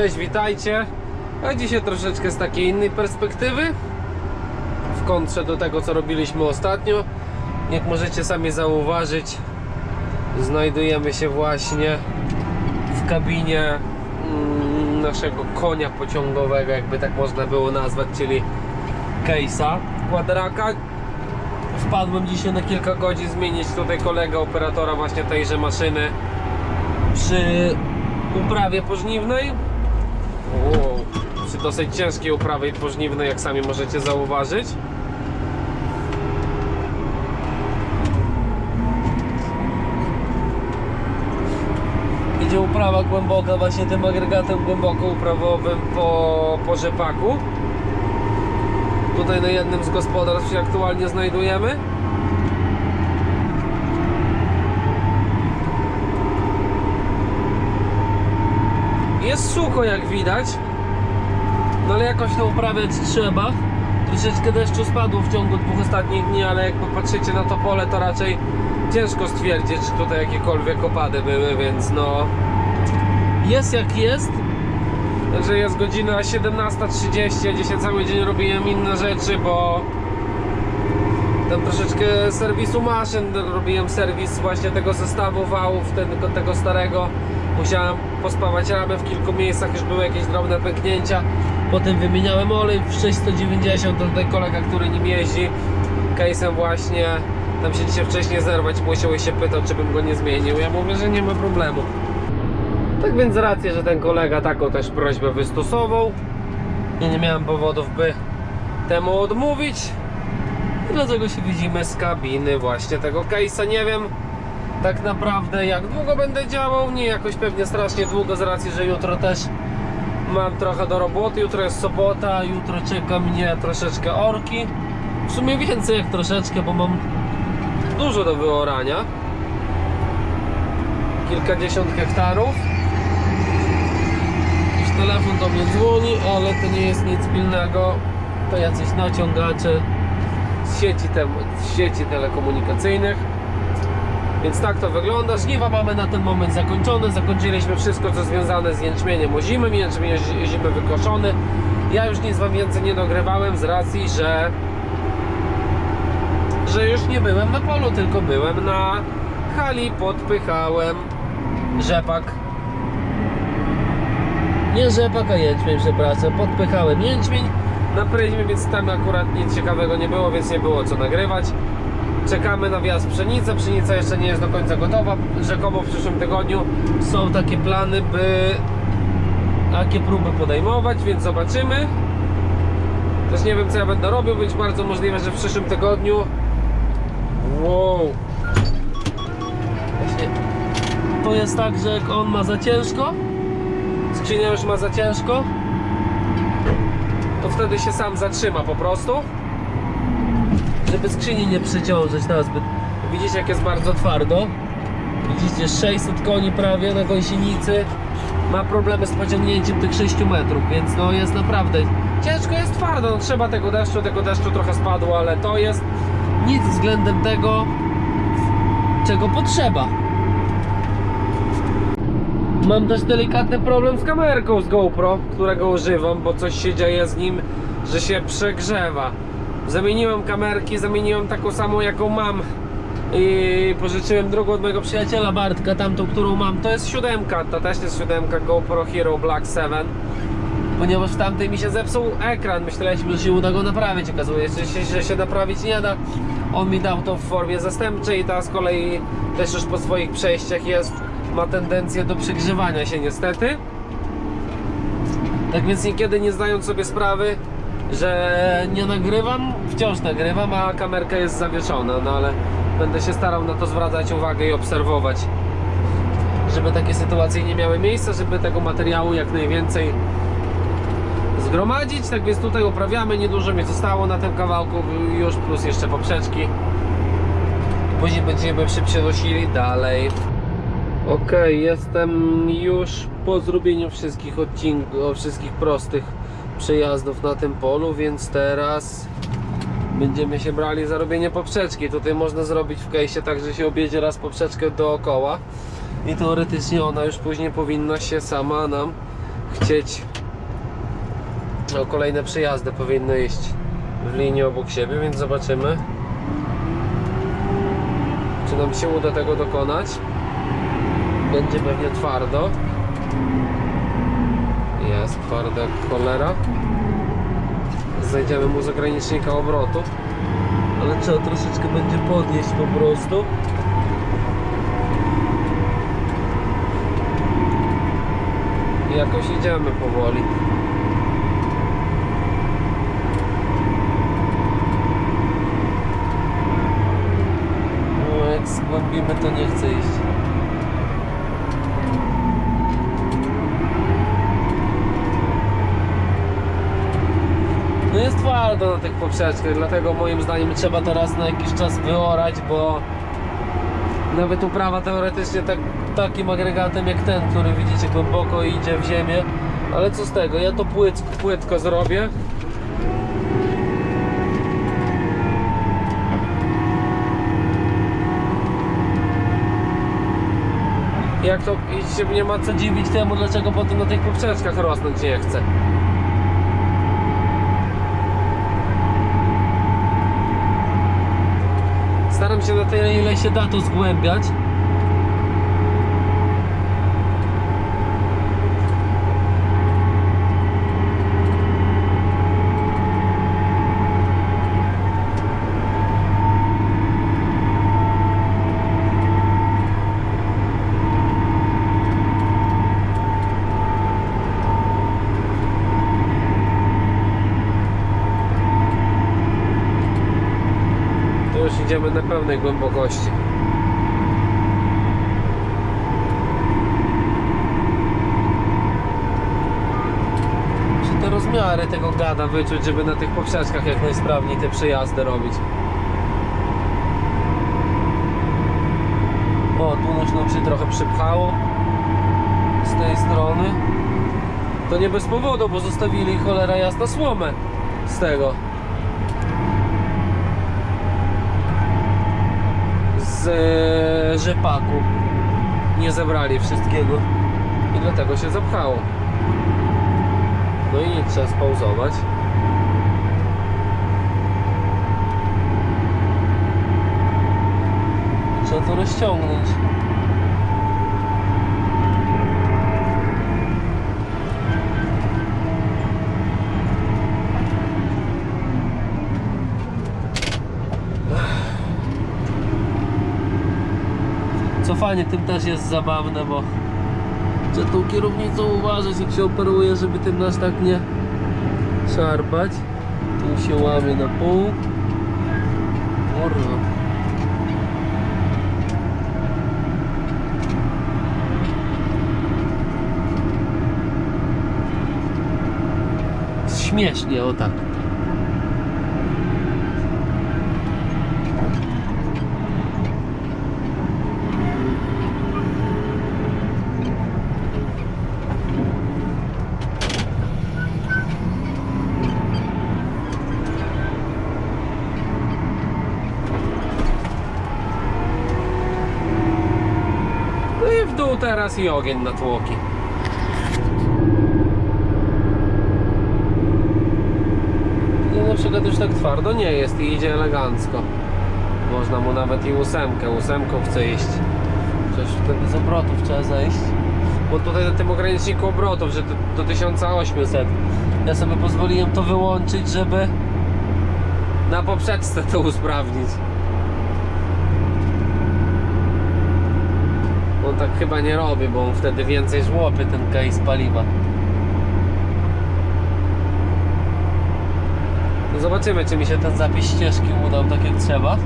Cześć, witajcie. A dzisiaj troszeczkę z takiej innej perspektywy. W kontrze do tego, co robiliśmy ostatnio. Jak możecie sami zauważyć, znajdujemy się właśnie w kabinie mm, naszego konia pociągowego, jakby tak można było nazwać, czyli Case'a Quadraka. Wpadłem dzisiaj na kilka godzin zmienić tutaj kolegę operatora właśnie tejże maszyny przy uprawie pożniwnej. Przy dosyć ciężkiej uprawie pożniwnej, jak sami możecie zauważyć. Idzie uprawa głęboka właśnie tym agregatem głęboko uprawowym po, po rzepaku. Tutaj na jednym z gospodarstw się aktualnie znajdujemy. Jest sucho jak widać, no ale jakoś to uprawiać trzeba. Troszeczkę deszczu spadło w ciągu dwóch ostatnich dni, ale jak popatrzycie na to pole, to raczej ciężko stwierdzić, czy tutaj jakiekolwiek opady były, więc no jest jak jest. Także jest godzina 17.30, ja dzisiaj cały dzień robiłem inne rzeczy, bo tam troszeczkę serwisu maszyn, robiłem serwis właśnie tego zestawu wałów, tego, tego starego. Musiałem pospawać ramy w kilku miejscach, już były jakieś drobne pęknięcia. Potem wymieniałem olej w 690, to tutaj kolega, który nim jeździ, case'em właśnie, tam się dzisiaj wcześniej zerwać musiał i się pytał, czy bym go nie zmienił. Ja mówię, że nie ma problemu. Tak więc z racji, że ten kolega taką też prośbę wystosował, ja nie miałem powodów, by temu odmówić. I dlatego się widzimy z kabiny właśnie tego case'a. Nie wiem tak naprawdę jak długo będę działał, nie jakoś pewnie strasznie długo z racji, że jutro też mam trochę do roboty, jutro jest sobota, jutro czeka mnie troszeczkę orki. W sumie więcej jak troszeczkę, bo mam dużo do wyorania. Kilkadziesiąt hektarów. Telefon do mnie dzwoni, ale to nie jest nic pilnego. To jacyś naciągacze z sieci, tem, z sieci telekomunikacyjnych. Więc tak to wygląda. Żniwa mamy na ten moment zakończone. Zakończyliśmy wszystko, co związane z jęczmieniem ozimym. Jęczmień ozimy wykoszony. Ja już nic Wam więcej nie dogrywałem z racji, że że już nie byłem na polu, tylko byłem na hali. Podpychałem rzepak. Nie rzepak, a jęczmień, przepraszam. Podpychałem jęczmień na pryzmie, więc tam akurat nic ciekawego nie było, więc nie było co nagrywać. Czekamy na wjazd pszenicy. Pszenica jeszcze nie jest do końca gotowa. Rzekomo w przyszłym tygodniu są takie plany, by takie próby podejmować, więc zobaczymy. Też nie wiem co ja będę robił, być bardzo możliwe, że w przyszłym tygodniu. Wow. To jest tak, że jak on ma za ciężko, skrzynia już ma za ciężko, to wtedy się sam zatrzyma po prostu żeby skrzyni nie przeciążyć nazbyt. Widzicie jak jest bardzo twardo. Widzicie 600 koni prawie na gąsienicy. Ma problemy z pociągnięciem tych 6 metrów, więc no jest naprawdę ciężko jest twardo. No, trzeba tego deszczu, tego deszczu trochę spadło, ale to jest nic względem tego, czego potrzeba. Mam też delikatny problem z kamerką z GoPro, którego używam, bo coś się dzieje z nim, że się przegrzewa. Zamieniłem kamerki, zamieniłem taką samą jaką mam i pożyczyłem drugą od mojego przyjaciela Bartka, tamtą którą mam. To jest siódemka, to też jest siódemka GoPro Hero Black 7 ponieważ w tamtej mi się zepsuł ekran. Myśleliśmy, że się uda go naprawić. Okazuje się, że się naprawić nie da. On mi dał to w formie zastępczej, ta z kolei też już po swoich przejściach jest, ma tendencję do przegrzewania się niestety. Tak więc niekiedy nie zdając sobie sprawy, że nie nagrywam, wciąż nagrywam, a kamerka jest zawieszona, no ale będę się starał na to zwracać uwagę i obserwować, żeby takie sytuacje nie miały miejsca, żeby tego materiału jak najwięcej zgromadzić. Tak więc tutaj uprawiamy, niedużo mi zostało na tym kawałku już, plus jeszcze poprzeczki. Później będziemy się przenosili dalej. Ok, jestem już po zrobieniu wszystkich odcinków, wszystkich prostych przejazdów na tym polu, więc teraz będziemy się brali za robienie poprzeczki. Tutaj można zrobić w kejsie tak, że się objedzie raz poprzeczkę dookoła i teoretycznie ona już później powinna się sama nam chcieć no, kolejne przejazdy powinny iść w linii obok siebie, więc zobaczymy czy nam się uda tego dokonać będzie pewnie twardo. Jest twarde jak cholera. Znajdziemy mu z ogranicznika obrotu. Ale trzeba troszeczkę będzie podnieść po prostu. I jakoś idziemy powoli. No jak zgłębimy to nie chce iść No jest twardo na tych poprzeczkach, dlatego moim zdaniem trzeba teraz na jakiś czas wyorać, bo nawet uprawa teoretycznie tak, takim agregatem jak ten, który widzicie głęboko idzie w ziemię, ale co z tego, ja to płyt, płytko zrobię. Jak to się nie ma co dziwić temu, dlaczego potem na tych poprzeczkach rosnąć nie chce. Się na tyle, ile się da to zgłębiać. To już pełnej głębokości. Muszę te rozmiary tego gada wyczuć, żeby na tych poprzeczkach jak najsprawniej te przejazdy robić. O, tu nam się trochę przypchało z tej strony. To nie bez powodu, bo zostawili cholera jasna słomę z tego. Z e, rzepaku. Nie zebrali wszystkiego i dlatego się zapchało. No i trzeba spauzować trzeba to rozciągnąć Cofanie tym też jest zabawne, bo trzeba tą kierownicą uważać jak się operuje, żeby tym nas tak nie szarpać. Tu się łamie na pół. Kurwa. Śmiesznie, o tak. No i w dół teraz i ogień na tłoki. I na przykład już tak twardo nie jest i idzie elegancko. Można mu nawet i ósemkę, ósemką chce iść. Przecież wtedy z obrotów trzeba zejść. Bo tutaj na tym ograniczniku obrotów, że do, do 1800. Ja sobie pozwoliłem to wyłączyć, żeby na poprzeczce to usprawnić. Tak chyba nie robi, bo on wtedy więcej żłopie ten case paliwa. No zobaczymy, czy mi się ten zapis ścieżki udał tak jak trzeba.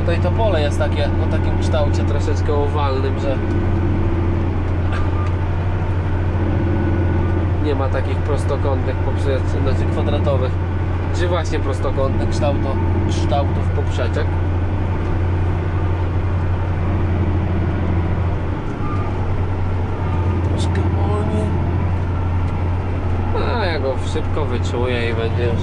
Tutaj to pole jest takie o takim kształcie troszeczkę owalnym, że nie ma takich prostokątnych poprzeczek, znaczy kwadratowych, czy właśnie prostokątnych kształtu, kształtów poprzeczek. Troszkę wolniej. A ja go szybko wyczuję i będzie już.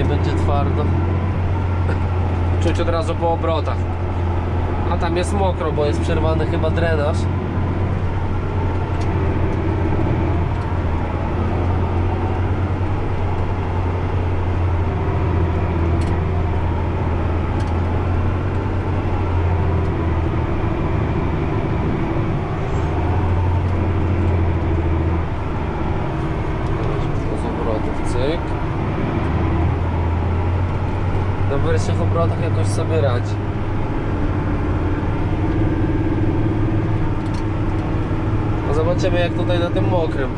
nie będzie twardo. Czuć od razu po obrotach. A tam jest mokro, bo jest przerwany chyba drenaż. Z obrotów, cyk. Na wyższych obrotach jakoś sobie radzi. No zobaczymy jak tutaj na tym mokrym.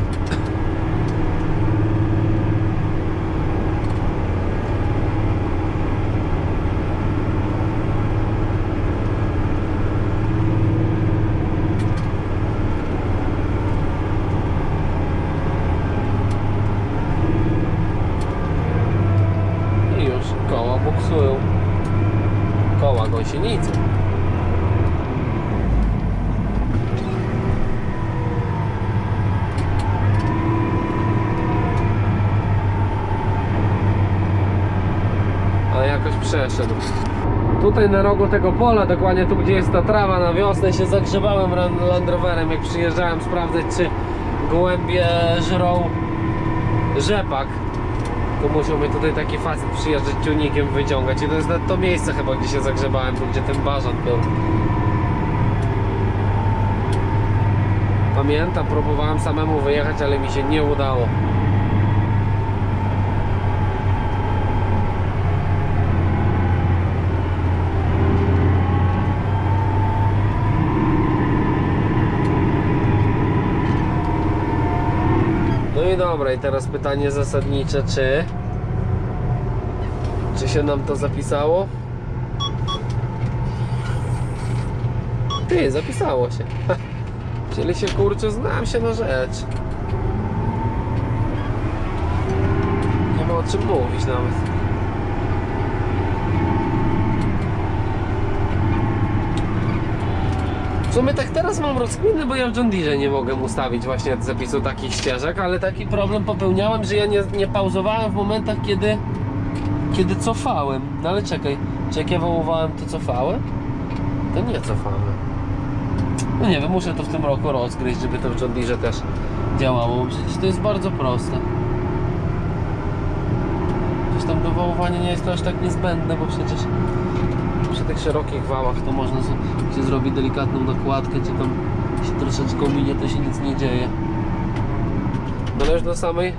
I już koła buksują. Gąsienicy. Ale jakoś przeszedł. Tutaj na rogu tego pola, dokładnie tu gdzie jest ta trawa na wiosnę się zagrzebałem ran- Land Roverem jak przyjeżdżałem sprawdzać czy gołębie żrą rzepak to musiał mnie tutaj taki facet przyjeżdżać ciunikiem wyciągać. I to jest to miejsce chyba gdzie się zagrzebałem, gdzie ten bażant był. Pamiętam, próbowałem samemu wyjechać, ale mi się nie udało dobra, i teraz pytanie zasadnicze, czy czy się nam to zapisało? Ty, zapisało się. Czyli się kurczę, znam się na rzecz. Nie ma o czym mówić nawet. W sumie tak teraz mam rozkminę, bo ja w John Deere nie mogę ustawić właśnie zapisu takich ścieżek, ale taki problem popełniałem, że ja nie, nie pauzowałem w momentach, kiedy, kiedy cofałem. No ale czekaj, czy jak ja wołowałem, to cofałem? To nie cofałem. No nie wiem, muszę to w tym roku rozgryźć, żeby to w John Deere też działało, przecież to jest bardzo proste. Przecież tam dowoływanie nie jest to aż tak niezbędne, bo przecież przy tych szerokich wałach to można się zrobić delikatną nakładkę, czy tam się troszeczkę minie, to się nic nie dzieje. Ale już do samej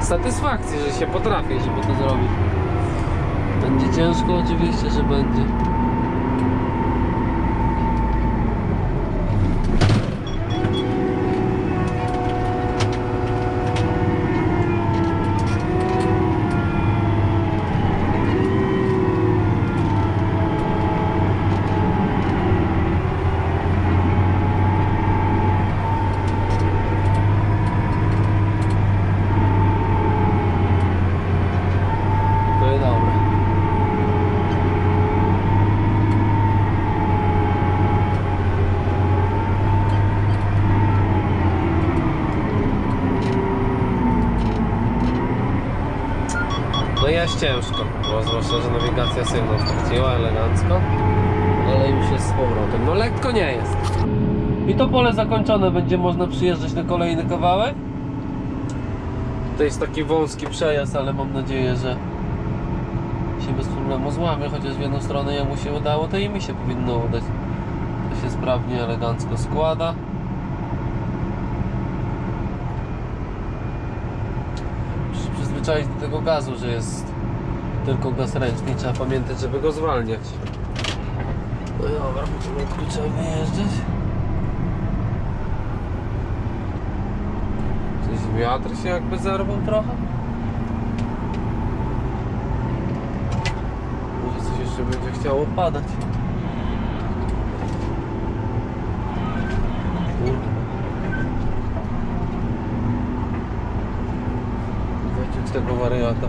satysfakcji, że się potrafi, żeby to zrobić. Będzie ciężko, oczywiście, że będzie. To jest dobre. No jest ciężko, bo zwłaszcza, że nawigacja sygnał straciła elegancko, ale już jest z powrotem. No lekko nie jest. I to pole zakończone, będzie można przyjeżdżać na kolejny kawałek. To jest taki wąski przejazd, ale mam nadzieję, że się bez problemu złamie, chociaż w jedną stronę jemu się udało, to i mi się powinno udać. To się sprawnie, elegancko składa. Muszę się przyzwyczaić do tego gazu, że jest tylko gaz ręczny trzeba pamiętać, żeby go zwalniać. No dobra, powolutku trzeba wyjeżdżać. Coś wiatr się jakby zerwał trochę. Może coś jeszcze będzie chciało padać. tego wariata.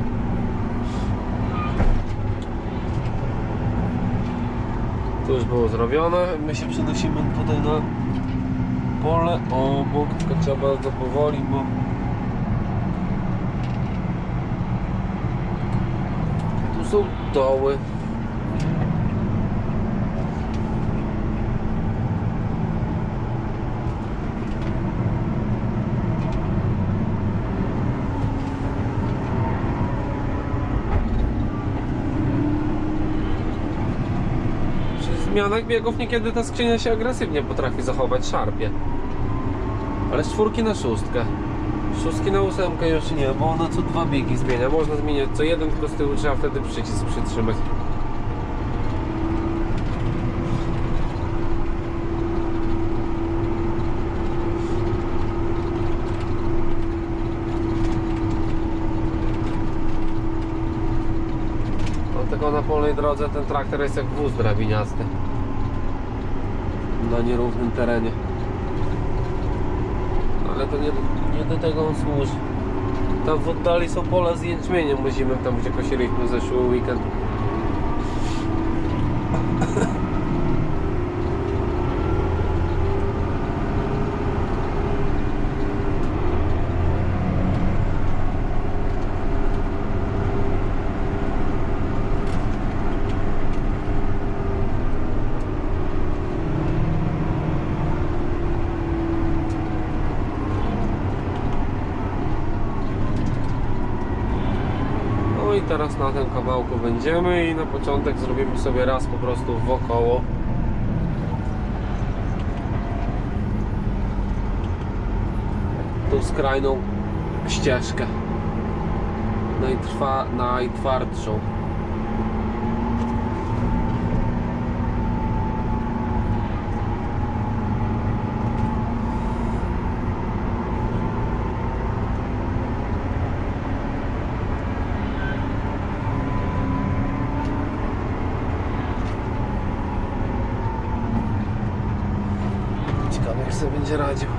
To już było zrobione. My się przenosimy tutaj na pole obok, tylko trzeba bardzo powoli, bo tu są doły. Przy zmianach biegów niekiedy ta skrzynia się agresywnie potrafi zachować, szarpie. Ale z czwórki na szóstkę. Szóstki na ósemkę już nie, bo ona co dwa biegi zmienia. Można zmieniać co jeden, tylko z tyłu trzeba wtedy przycisk przytrzymać. Dlatego na polnej drodze ten traktor jest jak wóz drabiniasty. Na nierównym terenie. Ale to nie, nie do tego on służy. Tam w oddali są pola z jęczmieniem, musimy tam gdzie kosiliśmy zeszły weekend. I teraz na tym kawałku będziemy i na początek zrobimy sobie raz po prostu wokoło. Tą skrajną ścieżkę. Najtrwa, najtwardszą. Ciekawe jak sobie będzie radził.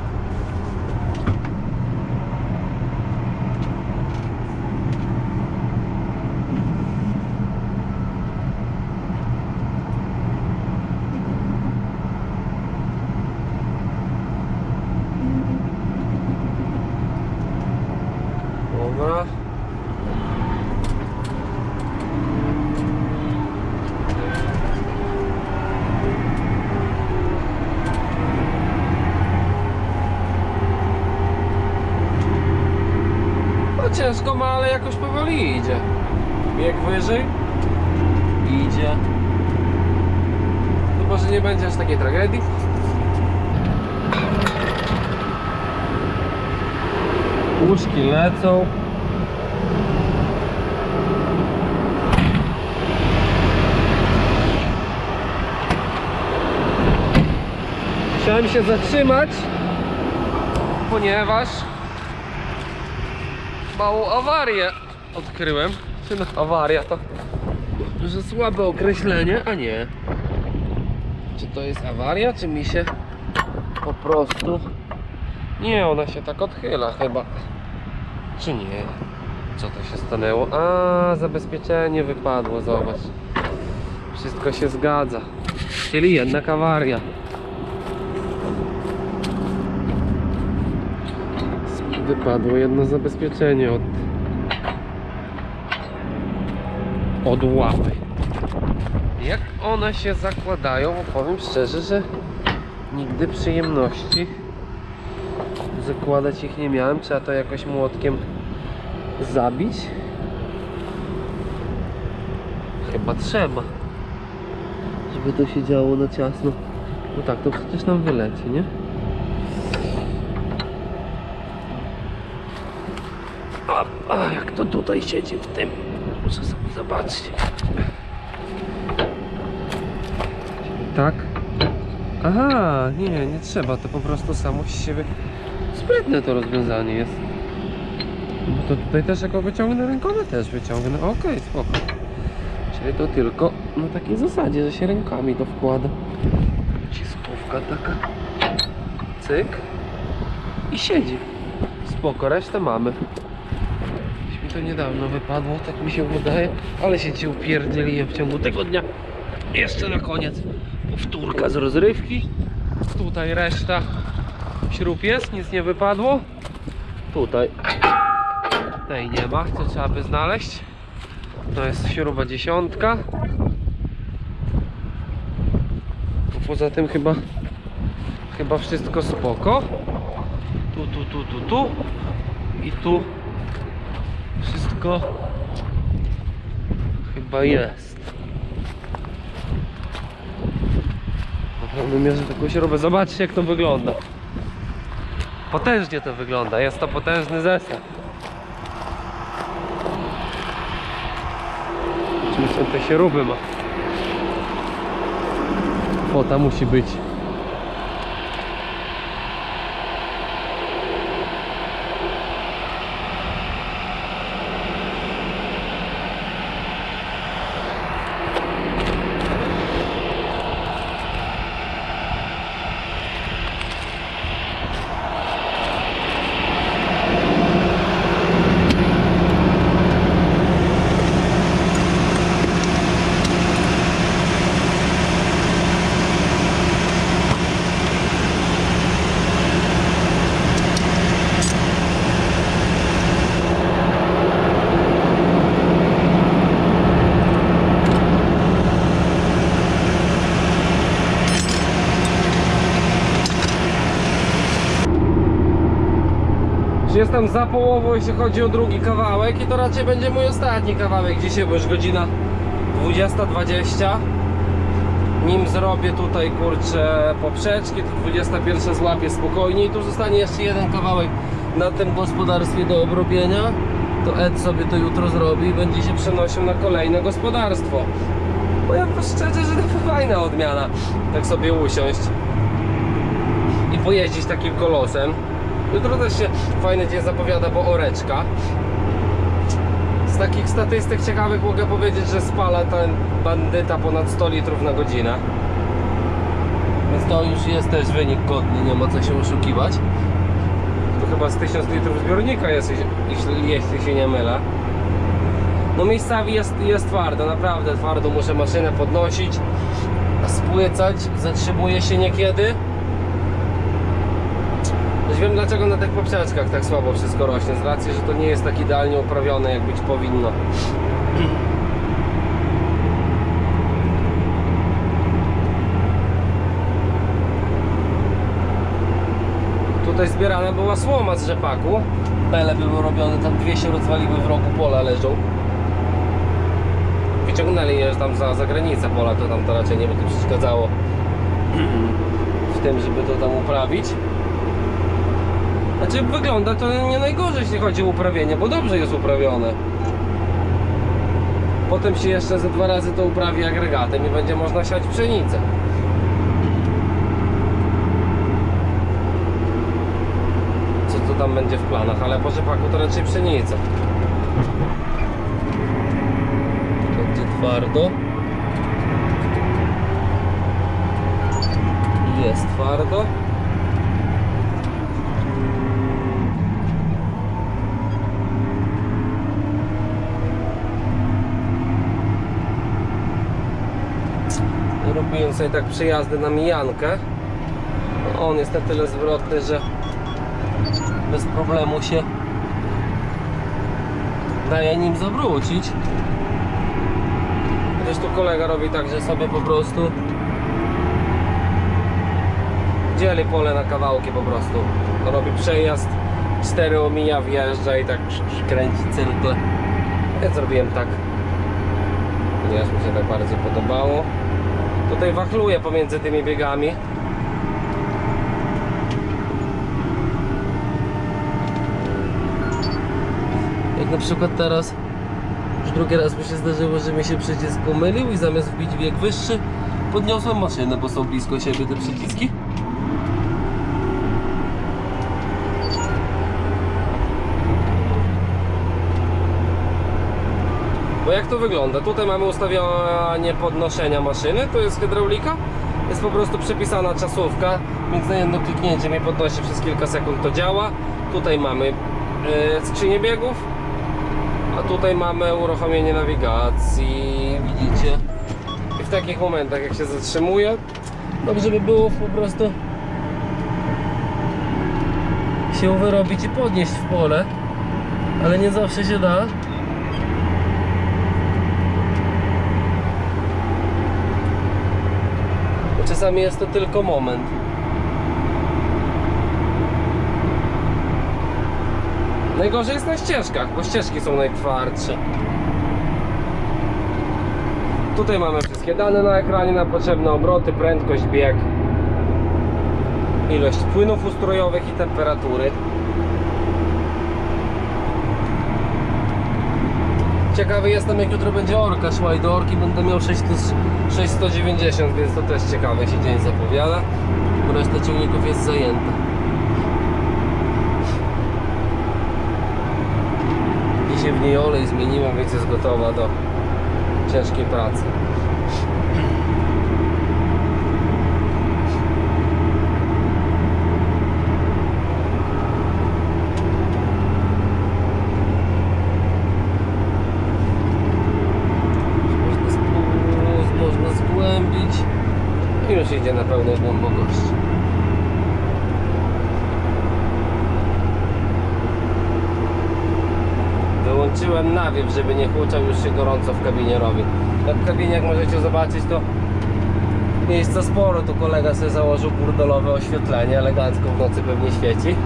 Dobra. No ciężko ma, ale jakoś powoli idzie. Jak wyżej? Idzie. Chyba, że nie będzie aż takiej tragedii. Łóżki lecą. Chciałem się zatrzymać, ponieważ małą awarię odkryłem. Czy no awaria to że słabe określenie, a nie. Czy to jest awaria, czy mi się po prostu nie, ona się tak odchyla chyba. Czy nie? Co to się stanęło? A, zabezpieczenie wypadło, zobacz. Wszystko się zgadza. Czyli jednak awaria. Wypadło jedno zabezpieczenie od od łapy. Jak one się zakładają, powiem szczerze, że nigdy przyjemności zakładać ich nie miałem. Trzeba to jakoś młotkiem zabić. Chyba trzeba. Żeby to się działo na ciasno. No tak, to przecież nam wyleci, nie? A, a jak to tutaj siedzi w tym? Muszę sobie zobaczyć. Tak? Aha, nie, nie trzeba, to po prostu samo z siebie. Sprytne to rozwiązanie jest. Bo to tutaj też jako wyciągnę rękoma też wyciągnę. Okej, spoko. Czyli to tylko na takiej zasadzie, że się rękami to wkłada. Ciskówka taka. Cyk. I siedzi. Spoko, resztę mamy. Mi to niedawno wypadło, tak mi się wydaje. Ale się ci upierdzieliłem w ciągu tego dnia. Jeszcze na koniec powtórka z rozrywki. Tutaj reszta śrub jest, nic nie wypadło. Tutaj tej nie ma, to trzeba by znaleźć. To jest śruba dziesiątka. A Poza tym chyba chyba wszystko spoko. Tu, tu, tu, tu, tu i tu wszystko chyba jest. Naprawdę mierzę taką śrubę. Zobaczcie jak to wygląda. Potężnie to wygląda. Jest to potężny zestaw. Czym są te śruby ma? Fota musi być. Jestem za połową, jeśli chodzi o drugi kawałek i to raczej będzie mój ostatni kawałek. Dzisiaj, bo już godzina 20.20 Nim zrobię tutaj kurczę poprzeczki, to 21 złapię spokojnie. I tu zostanie jeszcze jeden kawałek na tym gospodarstwie do obrobienia. To Ed sobie to jutro zrobi i będzie się przenosił na kolejne gospodarstwo. Powiem to szczerze, że to fajna odmiana. Tak sobie usiąść i pojeździć takim kolosem Jutro też się fajny dzień zapowiada, bo oreczka. Z takich statystyk ciekawych mogę powiedzieć, że spala ten bandyta ponad 100 litrów na godzinę. Więc to już jest też wynik godny, nie ma co się oszukiwać. To chyba z 1000 litrów zbiornika jest, jeśli, jeśli się nie mylę. No miejscawi jest, jest twardo, naprawdę twardo muszę maszynę podnosić, spłycać, zatrzymuje się niekiedy. Już wiem dlaczego na tych poprzeczkach tak słabo wszystko rośnie, z racji, że to nie jest tak idealnie uprawione jak być powinno. Tutaj zbierana była słoma z rzepaku. Pele były robione, tam dwie się rozwaliły w rogu pola leżą. Wyciągnęli je tam za, za granicę pola, to tam to raczej nie to przeszkadzało w tym, żeby to tam uprawić. Znaczy wygląda to nie najgorzej jeśli chodzi o uprawienie, bo dobrze jest uprawione. Potem się jeszcze ze dwa razy to uprawi agregatem i będzie można siać pszenicę. Co to tam będzie w planach, ale po rzepaku to raczej pszenica. Będzie twardo. Jest twardo. Robiłem sobie tak przejazdy na mijankę. On jest na tyle zwrotny, że bez problemu się daje nim zawrócić. Zresztą kolega robi tak, że sobie po prostu dzieli pole na kawałki po prostu. Robi przejazd cztery omija, wjeżdża i tak kręci cyrkle. Ja zrobiłem tak. Ponieważ mi się tak bardzo podobało Tutaj wachluję pomiędzy tymi biegami. Jak na przykład teraz już drugi raz mi się zdarzyło, że mi się przycisk pomylił i zamiast wbić bieg wyższy podniosłem maszynę, bo są blisko siebie te przyciski. Bo jak to wygląda? Tutaj mamy ustawianie podnoszenia maszyny, to jest hydraulika. Jest po prostu przypisana czasówka, więc na jedno kliknięcie mi podnosi przez kilka sekund to działa. Tutaj mamy yy, skrzynię biegów, a tutaj mamy uruchomienie nawigacji, widzicie. I w takich momentach jak się zatrzymuje, dobrze by było po prostu się wyrobić i podnieść w pole, ale nie zawsze się da. Czasami jest to tylko moment. Najgorzej jest na ścieżkach, bo ścieżki są najtwardsze. Tutaj mamy wszystkie dane na ekranie, na potrzebne obroty, prędkość, bieg, ilość płynów ustrojowych i temperatury. Ciekawy jestem jak jutro będzie orka szła i do orki będę miał 6 plus 6190, więc to też ciekawy się dzień zapowiada. Reszta ciągników jest zajęta. Dzisiaj w niej olej zmieniłem, więc jest gotowa do ciężkiej pracy. Można spust, można zgłębić i już idzie na pełnej głębokości. Wyłączyłem nawiew, żeby nie chłuczał, już się gorąco w kabinie robi. Jak w kabinie, jak możecie zobaczyć, to miejsca sporo. Tu kolega sobie założył burdolowe oświetlenie, elegancko w nocy pewnie świeci.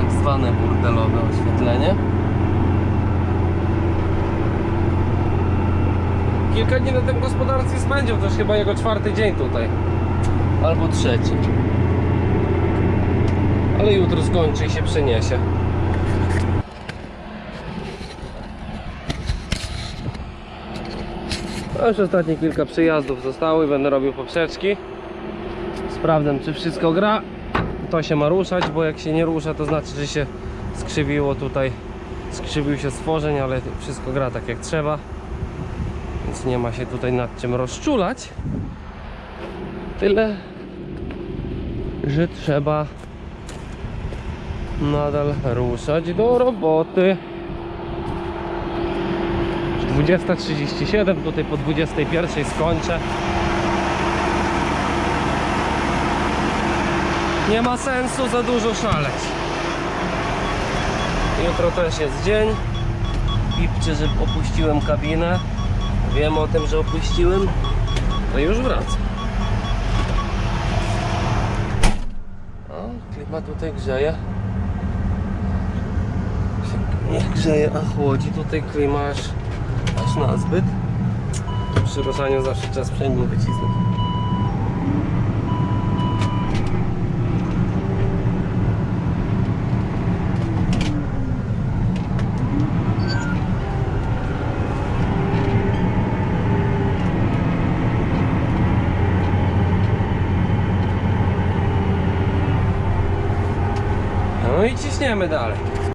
Tak zwane burdelowe oświetlenie. Kilka dni na tym gospodarstwie spędził, to już chyba jego czwarty dzień tutaj. Albo trzeci. Ale jutro skończy i się przeniesie. A już ostatnie kilka przyjazdów zostało i będę robił poprzeczki. Sprawdzam czy wszystko gra. To się ma ruszać, bo jak się nie rusza to znaczy, że się skrzywiło tutaj. Skrzywił się stworzeń, ale wszystko gra tak jak trzeba. Więc nie ma się tutaj nad czym rozczulać. Tyle, że trzeba nadal ruszać do roboty. 20.37, tutaj po 21.00 skończę. Nie ma sensu za dużo szaleć. Jutro też jest dzień. Pipcie, że opuściłem kabinę. Wiem o tym, że opuściłem. To już wracam. O, klima tutaj grzeje. Nie grzeje, a chłodzi. Tutaj klima aż, aż na zbyt. Przy ruszaniu zawsze trzeba sprzęgło wycisnąć. No i ciśniemy dalej.